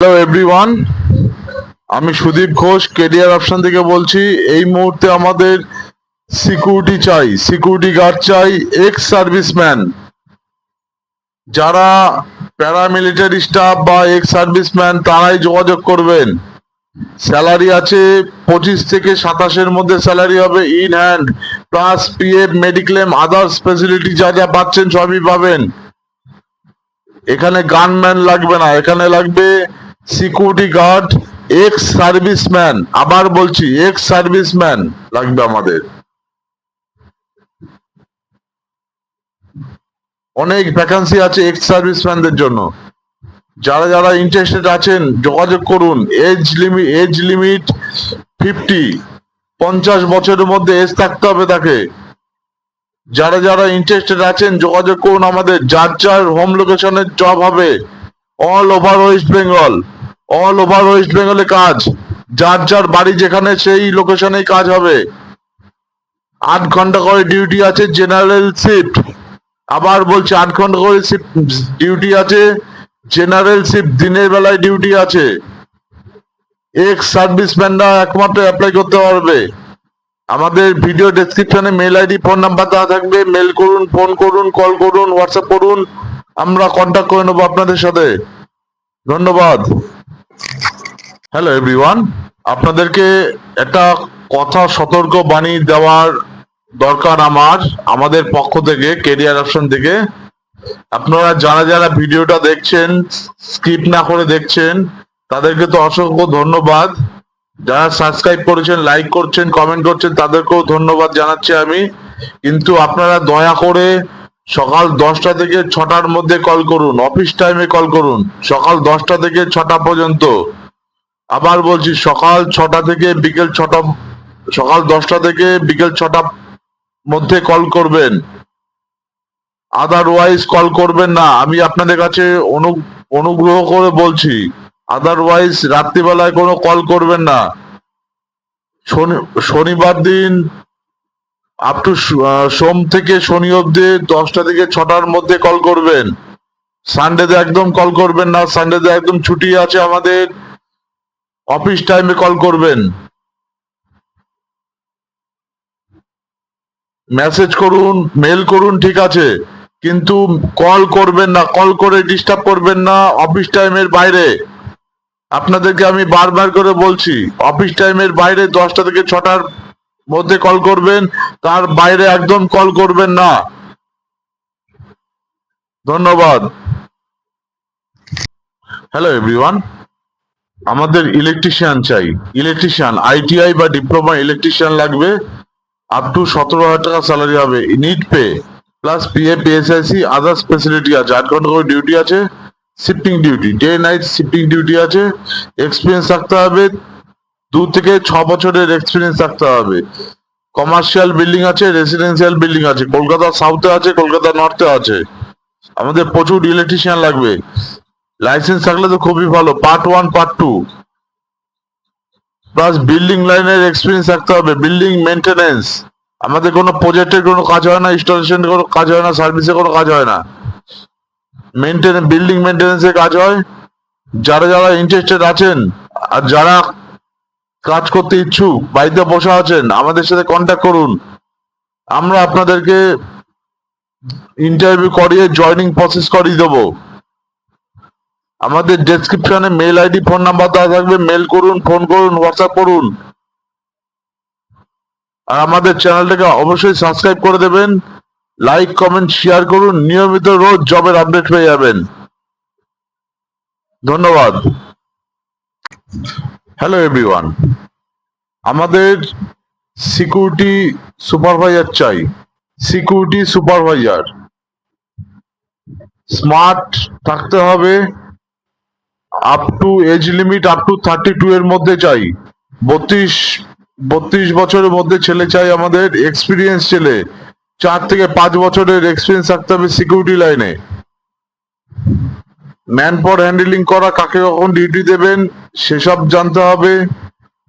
Hello everyone আমি Sudip Ghosh career option থেকে বলছি। এই মুহূর্তে আমাদের সিকিউরিটি চাই সিকিউরিটি গার্ড চাই এক্স সার্ভিসম্যান যারা প্যারামিলিটারি স্টাফ বা এক্স সার্ভিসম্যান তারাই যোগাযোগ করবেন। স্যালারি আছে পঁচিশ থেকে সাতাশের মধ্যে স্যালারি হবে in hand plus PF mediclaim others facility যা যা পাচ্ছেন সবই পাবেন। এখানে গানম্যান লাগবে না, এখানে লাগবে সিকিউরিটি গার্ড, এক্স সার্ভিসম্যান, আবার বলছি, এক্স সার্ভিসম্যান লাগবে আমাদের। অনেক ভ্যাকান্সি আছে এক্স সার্ভিসম্যানদের জন্য। যারা যারা ইন্টারেস্টেড আছেন, যোগাযোগ করুন। Age limit age limit fifty পঞ্চাশ বছরের মধ্যে এজ থাকতে হবে তাকে। যারা যারা ইন্টারেস্টেড আছেন, যোগাযোগ করুন আমাদের। যার যার হোম লোকেশনের জব হবে all over West Bengal all over West বেঙ্গলে কাজ। যার যার বাড়ি যেখানে সেই লোকেশনেই কাজ হবে। আট ঘণ্টা করে ডিউটি আছে জেনারেল শিফট আবার বলছি আট ঘণ্টা করে শিফট ডিউটি আছে জেনারেল শিফট দিনের বেলায় ডিউটি আছে। এক্স সার্ভিসম্যানরা একমাত্র অ্যাপ্লাই করতে পারবে। আমাদের ভিডিও ডেসক্রিপশনে মেল আইডি ফোন নাম্বার দেওয়া থাকবে। মেল করুন ফোন করুন কল করুন হোয়াটসঅ্যাপ করুন। আমরা কন্ট্যাক্ট করে নেব আপনাদের সাথে। ধন্যবাদ। হ্যালো এভরিওয়ান আপনাদেরকে একটা কথা সতর্ক বাণী দেওয়ার দরকার আমার, আমাদের পক্ষ থেকে কেরিয়ার অপশন থেকে। আপনারা যারা যারা ভিডিওটা দেখছেন স্কিপ না করে দেখছেন, তাদেরকে তো অসংখ্য ধন্যবাদ। যারা সাবস্ক্রাইব করেছেন লাইক করছেন কমেন্ট করছেন, তাদেরকেও ধন্যবাদ জানাচ্ছি আমি। কিন্তু আপনারা দয়া করে সকাল দশটা থেকে ছটার মধ্যে কল করুন অফিস টাইমে কল করুন, সকাল দশটা থেকে ছটা পর্যন্ত। আবার বলছি, সকাল ছটা থেকে বিকেল ছটা, সকাল দশটা থেকে বিকেল ছটা মধ্যে কল করবেন। আদারওয়াইজ কল করবেন না। আমি আপনাদের কাছে অনু, অনুগ্রহ করে বলছি আদারওয়াইজ রাত্রিবেলায় কোনো কল করবেন না। শনি- শনিবার দিন আপ টু সোম থেকে শনি অবধি দশটা থেকে ছটার মধ্যে কল করবেন। সানডেতে একদম কল করবেন না। সানডেতে একদম ছুটি আছে আমাদের। অফিস টাইমে কল করবেন। মেসেজ করুন মেল করুন, ঠিক আছে। কিন্তু কল করবেন না। কল করে ডিস্টার্ব করবেন না অফিস টাইমের বাইরে। আপনাদেরকে আমি বারবার করে বলছি অফিস টাইমের বাইরে দশটা থেকে ছটার মধ্যে কল করবেন, তার বাইরে একদম কল করবেন না। ধন্যবাদ। হ্যালো এভরিওয়ান আমাদের ইলেকট্রিশিয়ান চাই। ইলেকট্রিশিয়ান আইটিআই বা ডিপ্লোমা ইলেকট্রিশিয়ান লাগবে। আপ টু সতেরো হাজার টাকা স্যালারি হবে। Net pay plus PF ESIC others facility আছে। আট ঘণ্টা করে ডিউটি আছে shifting duty day night shifting duty আছে। এক্সপিরিয়েন্স থাকতে হবে। দু থেকে ছ বছরের এক্সপিরিয়েন্স থাকতে হবে। কমার্শিয়াল বিল্ডিং আছে রেসিডেন্সিয়াল বিল্ডিং আছে, কলকাতা সাউথে আছে, কলকাতা নর্থে আছে। আমাদের প্রচুর ইলেকট্রিশিয়ান লাগবে। লাইসেন্স থাকলে তো খুবই ভালো part one part two plus building লাইনের এক্সপিরিয়েন্স থাকতে হবে বিল্ডিং মেনটেনেন্স আমাদের কোনো প্রজেক্টের কোনো কাজ হয় না ইনস্টলেশনের কোনো কাজ হয় না সার্ভিসের কোনো কাজ হয় না। মেনটেন বিল্ডিং মেনটেনেন্সের কাজ হয়। যারা যারা ইন্টারেস্টেড আছেন, আর যারা কাজ করতে ইচ্ছুক, বাড়িতে বসে আছেন, আমাদের সাথে কন্ট্যাক্ট করুন। আমরা আপনাদেরকে ইন্টারভিউ করিয়ে জয়নিং প্রসেস করিয়ে দেবো। আমাদের ডেসক্রিপশনে মেল আইডি ফোন নাম্বার দেওয়া থাকবে মেল করুন ফোন করুন হোয়াটসঅ্যাপ করুন। আর আমাদের চ্যানেলটাকে অবশ্যই সাবস্ক্রাইব করে দেবেন লাইক কমেন্ট শেয়ার করুন, নিয়মিত রোজ জবের আপডেট পেয়ে যাবেন। ধন্যবাদ। হ্যালো এভরিওয়ান আমাদের সিকিউরিটি সুপারভাইজার চাই। সিকিউরিটি সুপারভাইজার স্মার্ট থাকতে হবে। Up to age limit up to thirty two এর মধ্যে চাই। বত্রিশ বত্রিশ বছরের মধ্যে ছেলে চাই আমাদের। এক্সপিরিয়েন্স ছেলে। চার থেকে পাঁচ বছরের এক্সপিরিয়েন্স থাকতে হবে সিকিউরিটি লাইনে ম্যান হ্যান্ডেলিং করা কাকে কখন ডিউটি দেবেন, সেসব জানতে হবে।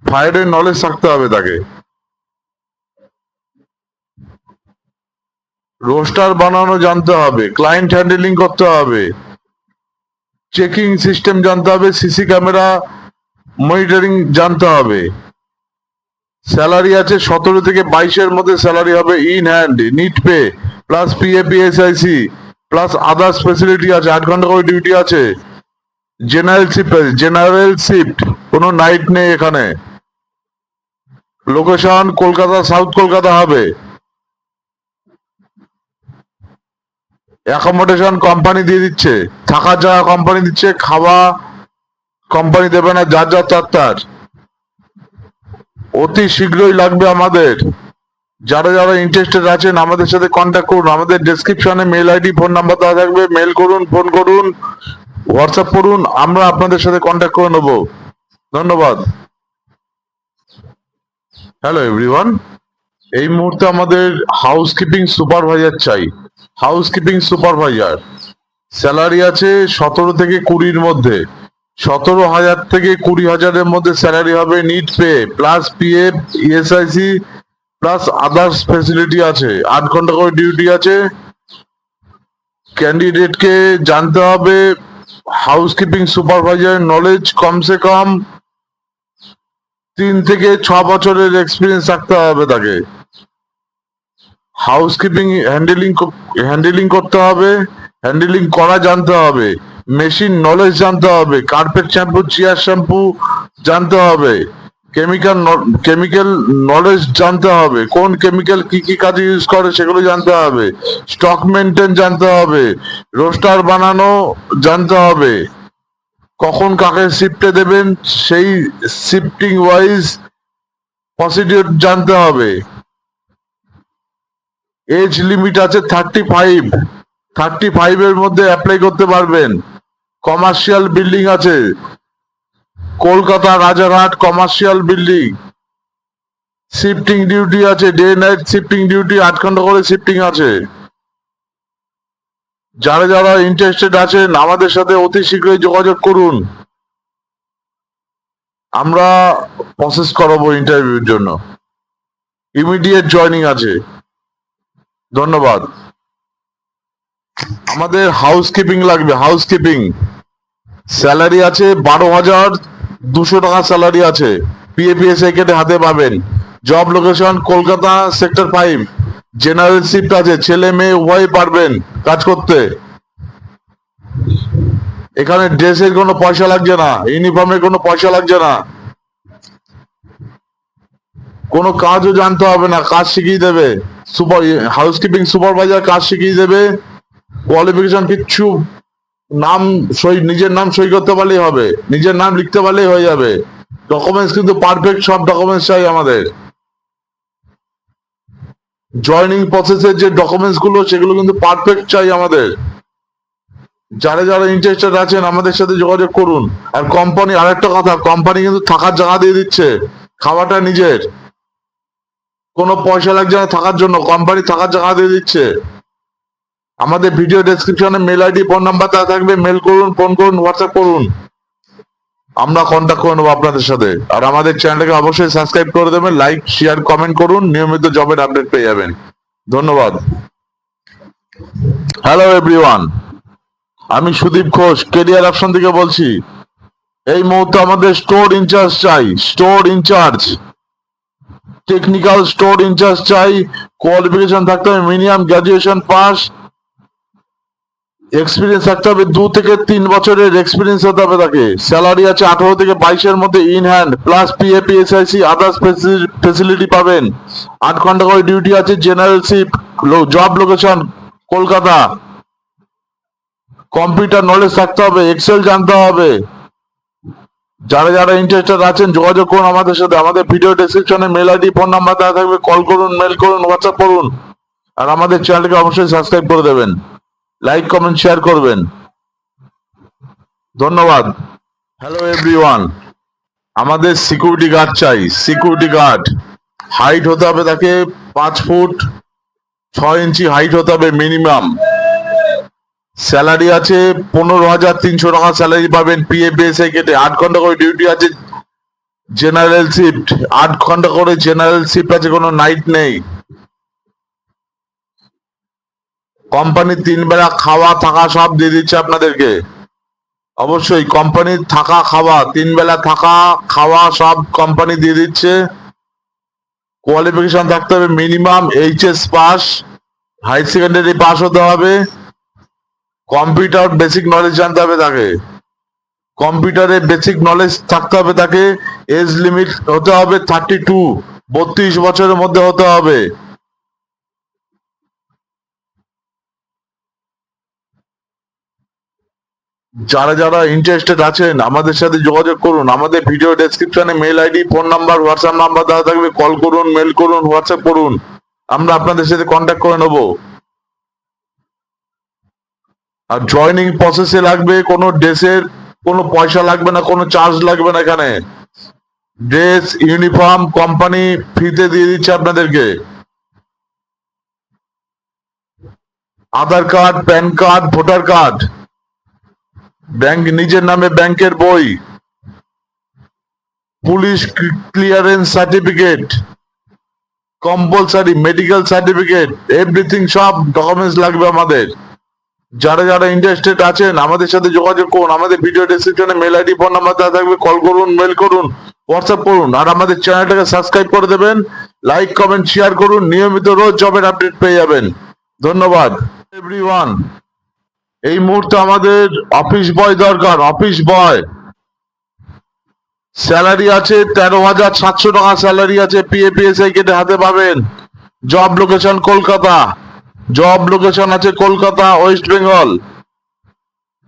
ফায়ারের নলেজ থাকতে হবে তাকে। রোস্টার বানানো জানতে হবে ক্লায়েন্ট হ্যান্ডেলিং করতে হবে। চেকিং সিস্টেম জানতে হবে সিসি ক্যামেরা মনিটরিং জানতে হবে। স্যালারি আছে সতেরো থেকে বাইশের মধ্যে স্যালারি হবে in hand net pay plus PF ESIC plus others facility আছে, আট ঘণ্টা করে ডিউটি আছে। জেনারেল শিফট জেনারেল শিফট কোনো নাইট নেই এখানে। লোকেশন কলকাতা সাউথ কলকাতা হবে। অ্যাকোমোডেশন কোম্পানি দিয়ে দিচ্ছে। থাকার জায়গা কোম্পানি দিচ্ছে, খাওয়া কোম্পানি দেবে না, যার যার তার তার। অতি শীঘ্রই লাগবে আমাদের। যারা যারা ইন্টারেস্টেড আছেন, আমাদের সাথে কন্ট্যাক্ট করুন। আমাদের ডেসক্রিপশনে মেল আইডি ফোন নাম্বার দেওয়া থাকবে। মেল করুন ফোন করুন হোয়াটসঅ্যাপ করুন, আমরা আপনাদের সাথে কন্ট্যাক্ট করে নেব। ধন্যবাদ। হ্যালো এভরিওয়ান এই মুহূর্তে আমাদের হাউসকিপিং সুপারভাইজার চাই। হাউসকিপিং সুপারভাইজার স্যালারি আছে সতেরো থেকে কুড়ির মধ্যে। সতেরো হাজার থেকে কুড়ি হাজারের মধ্যে স্যালারি হবে net pay plus PF ESIC plus others facility আছে। আট ঘণ্টা করে ডিউটি আছে। ক্যান্ডিডেটকে জানতে হবে। হাউসকিপিং সুপারভাইজার নলেজ কমসে কম তিন থেকে ছ বছরের এক্সপিরিয়েন্স থাকতে হবে তাকে। হাউসকিপিং হ্যান্ডেলিং হ্যান্ডেলিং করতে হবে। হ্যান্ডেলিং করা জানতে হবে। মেশিন নলেজ জানতে হবে। কার্পেট শ্যাম্পু চেয়ার শ্যাম্পু জানতে হবে। কেমিক্যাল কেমিক্যাল নলেজ জানতে হবে। কোন কেমিক্যাল কি কি কাজে ইউজ করে সেগুলো জানতে হবে। স্টক মেনটেন জানতে হবে। রোস্টার বানানো জানতে হবে। কখন কাকে শিফটে দেবেন, সেই শিফটিং ওয়াইজ প্রসিডিওর জানতে হবে। এজ লিমিট আছে থার্টি ফাইভ থার্টি ফাইভ এর মধ্যে অ্যাপ্লাই করতে পারবেন। কমার্শিয়াল বিল্ডিং আছে। Kolkata Rajarhat commercial building shifting duty আছে ডে নাইট শিফটিং ডিউটি আট ঘণ্টা করে শিফটিং আছে। যারা যারা ইন্টারেস্টেড আছেন, আমাদের সাথে অতি শীঘ্রই যোগাযোগ করুন। আমরা প্রসেস করাবো ইন্টারভিউর জন্য। ইমিডিয়েট জয়নিং আছে। ধন্যবাদ। আমাদের হাউস কিপিং লাগবে হাউস কিপিং স্যালারি আছে বারো হাজার দুশো টাকা স্যালারি আছে। পিএপিএসআই কেটে হাতে পাবেন। Job location Kolkata sector five general shift আছে, ছেলে মেয়ে উভয় পারবেন কাজ করতে। এখানে ড্রেসের কোনো পয়সা লাগছে না ইউনিফর্মের কোনো পয়সা লাগছে না। কোনো কাজও জানতে হবে না, কাজ শিখিয়ে দেবে। সুপার হাউসকিপিং সুপারভাইজার কাজ শিখিয়ে দেবে। কোয়ালিফিকেশন কিচ্ছু নাম সই, নিজের নাম সই করতে পারলেই হবে। নিজের নাম লিখতে পারলেই হয়ে যাবে। ডকুমেন্টস কিন্তু পারফেক্ট সব ডকুমেন্টস চাই আমাদের। জয়নিং প্রসেসের যে ডকুমেন্টসগুলো, সেগুলো কিন্তু পারফেক্ট চাই আমাদের। যারা যারা ইন্টারেস্টেড আছেন, আমাদের সাথে যোগাযোগ করুন। আর কোম্পানি আরেকটা কথা কোম্পানি কিন্তু থাকার জায়গা দিয়ে দিচ্ছে। খাওয়াটা নিজের। কোনো পয়সা লাগছে না থাকার জন্য কোম্পানি থাকার জায়গা দিয়ে দিচ্ছে। আমাদের ভিডিও ডেসক্রিপশনে মেল আইডি ফোন নাম্বার দেওয়া থাকবে। মেল করুন ফোন করুন হোয়াটসঅ্যাপ করুন। আমরা কন্ট্যাক্ট করে নেব আপনাদের সাথে। আর আমাদের চ্যানেলটাকে অবশ্যই সাবস্ক্রাইব করে দেবেন লাইক শেয়ার কমেন্ট করুন। নিয়মিত জবের আপডেট পেয়ে যাবেন। ধন্যবাদ। হ্যালো এভরিওয়ান আমি সুদীপ ঘোষ কেরিয়ার অপশন থেকে বলছি। এই মুহূর্তে আমাদের স্টোর ইনচার্জ চাই। Store incharge technical store incharge চাই। কোয়ালিফিকেশন থাকতে হবে মিনিমাম গ্রাজুয়েশন পাস এক্সপিরিয়েন্স থাকতে হবে দু থেকে তিন বছরের এক্সপিরিয়েন্স হতে হবে তাকে। স্যালারি আছে আঠারো থেকে বাইশের মধ্যে ইন হ্যান্ড প্লাস পিএপি এসআইসি আদার্স ফেসিলিটি পাবেন। আট ঘণ্টা করে ডিউটি আছে general shift job location Kolkata. Computer knowledge থাকতে হবে এক্সেল জানতে হবে। যারা যারা ইন্টারেস্টেড আছেন, যোগাযোগ করুন আমাদের সাথে। আমাদের ভিডিও ডেসক্রিপশনে মেল আইডি ফোন নাম্বার দেওয়া থাকবে। কল করুন মেল করুন হোয়াটসঅ্যাপ করুন। আর আমাদের চ্যানেলকে অবশ্যই সাবস্ক্রাইব করে দেবেন। লাইক কমেন্ট শেয়ার করবেন। ধন্যবাদ। হ্যালো এভরিওয়ান আমাদের সিকিউরিটি গার্ড চাই। সিকিউরিটি গার্ড হাইট হতে হবে তাকে পাঁচ ফুট, ছয় ইঞ্চি হাইট হতে হবে মিনিমাম স্যালারি আছে পনেরো হাজার তিনশো টাকা স্যালারি পাবেন পিএফ বিএসআই কেটে আট ঘণ্টা করে ডিউটি আছে জেনারেল শিফট আট ঘণ্টা করে জেনারেল শিফট আছে, কোনো নাইট নেই। কোম্পানি তিন বেলা খাওয়া, থাকা সব দিয়ে দিচ্ছে আপনাদেরকে। অবশ্যই কোম্পানির থাকা, খাওয়া, তিন বেলা থাকা, খাওয়া সব কোম্পানি দিয়ে দিচ্ছে। কোয়ালিফিকেশন থাকতে হবে minimum HS pass high secondary pass হতে হবে। কম্পিউটার বেসিক নলেজ জানতে হবে তাকে। কম্পিউটারে বেসিক নলেজ থাকতে হবে তাকে। এজ লিমিট হতে হবে থার্টি টু বত্রিশ বছরের মধ্যে হতে হবে। যারা যারা ইন্টারেস্টেড আছেন, আমাদের সাথে যোগাযোগ করুন। আমাদের ভিডিও ডেসক্রিপশনে mail ID phone number WhatsApp number দেওয়া থাকবে। কল করুন মেল করুন হোয়াটসঅ্যাপ করুন। আমরা আপনাদের সাথে কন্ট্যাক্ট করে নেব। আর জয়নিং প্রসেসে লাগবে কোনো ড্রেসের কোনো পয়সা লাগবে না, কোনো চার্জ লাগবে না এখানে। ড্রেস ইউনিফর্ম কোম্পানি ফ্রিতে দিয়ে দিচ্ছে আপনাদেরকে। Aadhaar card PAN card voter card bank নিজের নামে ব্যাংকের বই, police clearance certificate, compulsory medical certificate, everything সব ডকুমেন্টস লাগবে আমাদের। যারা যারা ইন্টারেস্টেড আছেন, আমাদের সাথে যোগাযোগ করুন, আমাদের ভিডিও ডেসক্রিপশনে মেল আইডি ফোন নাম্বার দেওয়া থাকবে কল করুন মেল করুন হোয়াটসঅ্যাপ করুন, আর আমাদের চ্যানেলটাকে সাবস্ক্রাইব করে দেবেন লাইক কমেন্ট শেয়ার করুন, নিয়মিত রোজ জবের আপডেট পেয়ে যাবেন। ধন্যবাদ। এভরিওয়ান এই মুহূর্তে আমাদের অফিস বয় দরকার অফিস বয় স্যালারি আছে তেরো হাজার সাতশো টাকা স্যালারি আছে পিএপিএসআই কেটে হাতে পাবেন। Job location Kolkata. Job location আছে কলকাতা ওয়েস্ট বেঙ্গল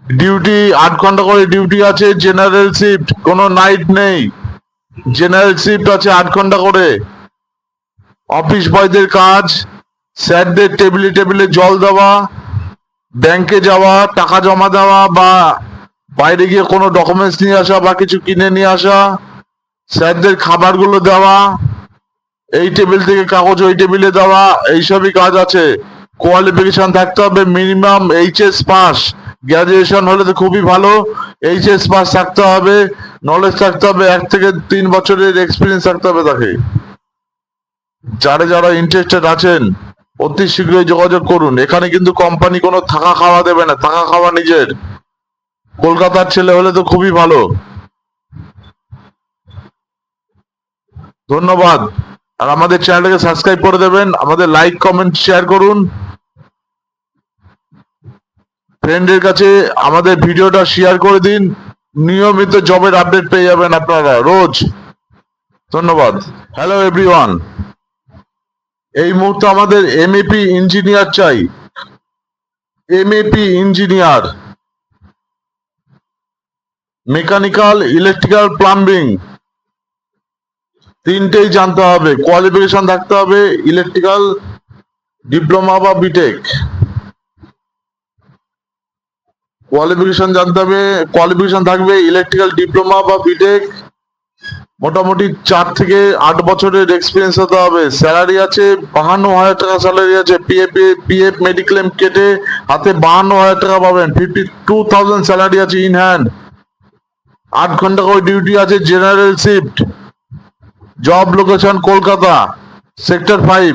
ডিউটি আট ঘণ্টা করে ডিউটি আছে জেনারেল শিফট কোনো নাইট নেই। জেনারেল শিফট আছে আট ঘণ্টা করে। অফিস বয়দের কাজ স্যারদের টেবিলে টেবিলে জল দেওয়া। ব্যাংকে যাওয়া, টাকা জমা দেওয়া বা বাইরে গিয়ে কোনো ডকুমেন্টস নিয়ে আসা বা কিছু কিনে নিয়ে আসা, স্যারদের খাবারগুলো দেওয়া, এই টেবিল থেকে কাগজ ওই টেবিলে দেওয়া, এইসবই কাজ আছে। কোয়ালিফিকেশন থাকতে হবে মিনিমাম এইচএস পাস গ্রাজুয়েশন হলে তো খুবই ভালো। এইচএস পাস থাকতে হবে। নলেজ থাকতে হবে। এক থেকে তিন বছরের এক্সপিরিয়েন্স থাকতে হবে তাকে। যারা যারা ইন্টারেস্টেড আছেন অতি শীঘ্রই যোগাযোগ করুন। এখানে কিন্তু কোম্পানি কোনো থাকা খাওয়া দেবে না। থাকা খাওয়া নিজের। কলকাতার ছেলে হলে তো খুবই ভালো। ধন্যবাদ। আর আমাদের চ্যানেলটাকে সাবস্ক্রাইব করে দেবেন। আমাদের লাইক কমেন্ট শেয়ার করুন। ফ্রেন্ডের কাছে আমাদের ভিডিওটা শেয়ার করে দিন। নিয়মিত জবের আপডেট পেয়ে যাবেন আপনারা। রোজ। ধন্যবাদ। হ্যালো এভরিওয়ান এই মুহূর্তে আমাদের এমএপি ইঞ্জিনিয়ার চাই। MEP engineer mechanical electrical plumbing তিনটেই জানতে হবে। কোয়ালিফিকেশন থাকতে হবে ইলেকট্রিক্যাল ডিপ্লোমা বা বিটেক কোয়ালিফিকেশন জানতে হবে। কোয়ালিফিকেশন থাকবে ইলেকট্রিক্যাল ডিপ্লোমা বা বিটেক মোটামুটি চার থেকে আট বছরের এক্সপিরিয়েন্স হতে হবে। স্যালারি আছে বাহান্ন হাজার টাকা স্যালারি আছে। পিএফ পিএফ মেডিক্লেম কেটে হাতে বাহান্ন হাজার টাকা পাবেন। ফিফটি টু থাউজেন্ড স্যালারি আছে ইন হ্যান্ড আট ঘণ্টা করে ডিউটি আছে general shift job location Kolkata sector five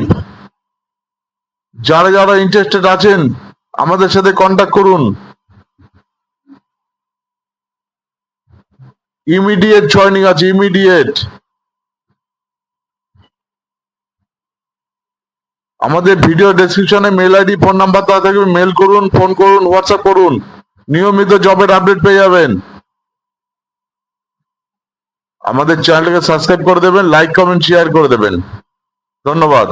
যারা যারা ইন্টারেস্টেড আছেন, আমাদের সাথে কন্ট্যাক্ট করুন। ইমিডিয়েট জয়নিং আছে ইমিডিয়েট আমাদের ভিডিও ডেসক্রিপশনে মেল আইডি ফোন নাম্বার দেওয়া থাকবে। মেল করুন ফোন করুন হোয়াটসঅ্যাপ করুন। নিয়মিত জবের আপডেট পেয়ে যাবেন। আমাদের চ্যানেলটাকে সাবস্ক্রাইব করে দেবেন লাইক কমেন্ট শেয়ার করে দেবেন। ধন্যবাদ।